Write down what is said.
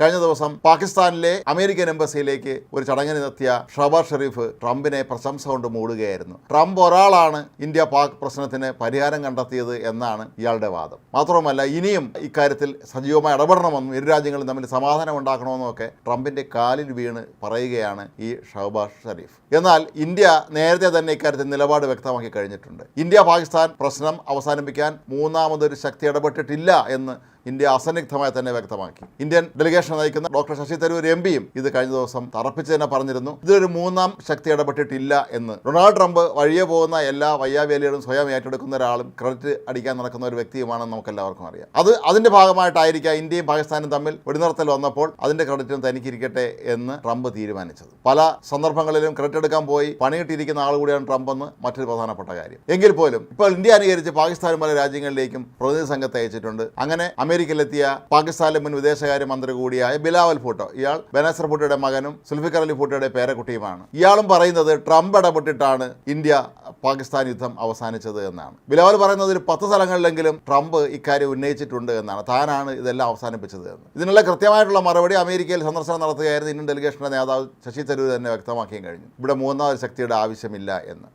കഴിഞ്ഞ ദിവസം പാകിസ്ഥാനിലെ അമേരിക്കൻ എംബസിയിലേക്ക് ഒരു ചടങ്ങിന് എത്തിയ ഷഹബാസ് ഷെരീഫ് ട്രംപിനെ പ്രശംസ കൊണ്ട് മൂടുകയായിരുന്നു. ട്രംപ് ഒരാളാണ് ഇന്ത്യ പാക് പ്രശ്നത്തിന് പരിഹാരം കണ്ടെത്തിയത് എന്നാണ് ഇയാളുടെ വാദം. മാത്രമല്ല ഇനിയും ഇക്കാര്യത്തിൽ സജീവമായി ഇടപെടണമെന്നും ഇരു രാജ്യങ്ങളും തമ്മിൽ സമാധാനം ഉണ്ടാക്കണമെന്നൊക്കെ ട്രംപിന്റെ കാലിൽ വീണ് പറയുകയാണ് ഈ ഷഹബാസ് ഷെരീഫ്. എന്നാൽ ഇന്ത്യ നേരത്തെ തന്നെ ഇക്കാര്യത്തിൽ നിലപാട് വ്യക്തമാക്കി കഴിഞ്ഞിട്ടുണ്ട്. ഇന്ത്യ പാകിസ്ഥാൻ പ്രശ്നം അവസാനിപ്പിക്കാൻ മൂന്നാമതൊരു ശക്തി ഇടപെട്ടിട്ടില്ല എന്ന് ഇന്ത്യ അസന്നിഗ്ധമായി തന്നെ വ്യക്തമാക്കി. ഇന്ത്യൻ ഡെലിഗേഷൻ നയിക്കുന്ന ഡോക്ടർ ശശി തരൂർ എം പിയും ഇത് കഴിഞ്ഞ ദിവസം തറപ്പിച്ച് തന്നെ പറഞ്ഞിരുന്നു. ഇതിലൊരു മൂന്നാം ശക്തി ഇടപെട്ടിട്ടില്ല എന്ന്. ഡൊണാൾഡ് ട്രംപ് വഴിയെ പോകുന്ന എല്ലാ വയ്യാവേലികളും സ്വയം ഏറ്റെടുക്കുന്ന ഒരാളും ക്രെഡിറ്റ് അടിക്കാൻ നടക്കുന്ന ഒരു വ്യക്തിയുമാണെന്ന് നമുക്ക് എല്ലാവർക്കും അറിയാം. അത് അതിന്റെ ഭാഗമായിട്ടായിരിക്കാം ഇന്ത്യയും പാകിസ്ഥാനും തമ്മിൽ വെടിനിർത്തൽ വന്നപ്പോൾ അതിന്റെ ക്രെഡിറ്റും തനിക്കിരിക്കട്ടെ എന്ന് ട്രംപ് തീരുമാനിച്ചത്. പല സന്ദർഭങ്ങളിലും ക്രെഡിറ്റ് എടുക്കാൻ പോയി പണിയിട്ടിരിക്കുന്ന ആൾ കൂടിയാണ് ട്രംപ് എന്ന് മറ്റൊരു പ്രധാനപ്പെട്ട കാര്യം. എങ്കിൽ പോലും ഇപ്പോൾ ഇന്ത്യ അനുകരിച്ച് പാകിസ്ഥാനും പല രാജ്യങ്ങളിലേക്കും പ്രതിനിധി സംഘത്തെ അയച്ചിട്ടുണ്ട്. അങ്ങനെ അമേരിക്കയിലെത്തിയ പാകിസ്ഥാനിലെ മുൻ വിദേശകാര്യമന്ത്രി കൂടിയായ ബിലാവൽ ഭൂട്ടോ. ഇയാൾ ബനാസർ ഭൂട്ടോയുടെ മകനും സുൽഫിക്കർ അലി ഭൂട്ടോയുടെ പേരക്കുട്ടിയുമാണ്. ഇയാളും പറയുന്നത് ട്രംപ് ഇടപെട്ടിട്ടാണ് ഇന്ത്യ പാകിസ്ഥാൻ യുദ്ധം അവസാനിച്ചത് എന്നാണ്. ബിലാവൽ പറയുന്നത് ഒരു പത്ത് സ്ഥലങ്ങളിലെങ്കിലും ട്രംപ് ഇക്കാര്യം ഉന്നയിച്ചിട്ടുണ്ട് എന്നാണ്. താനാണ് ഇതെല്ലാം അവസാനിപ്പിച്ചത് എന്ന്. ഇതിനുള്ള കൃത്യമായിട്ടുള്ള മറുപടി അമേരിക്കയിൽ സന്ദർശനം നടത്തുകയായിരുന്നു ഇന്ത്യൻ ഡെലിഗേഷന്റെ നേതാവ് ശശി തരൂർ തന്നെ വ്യക്തമാക്കിയും കഴിഞ്ഞു. ഇവിടെ മൂന്നാമത് ശക്തിയുടെ ആവശ്യമില്ല എന്ന്.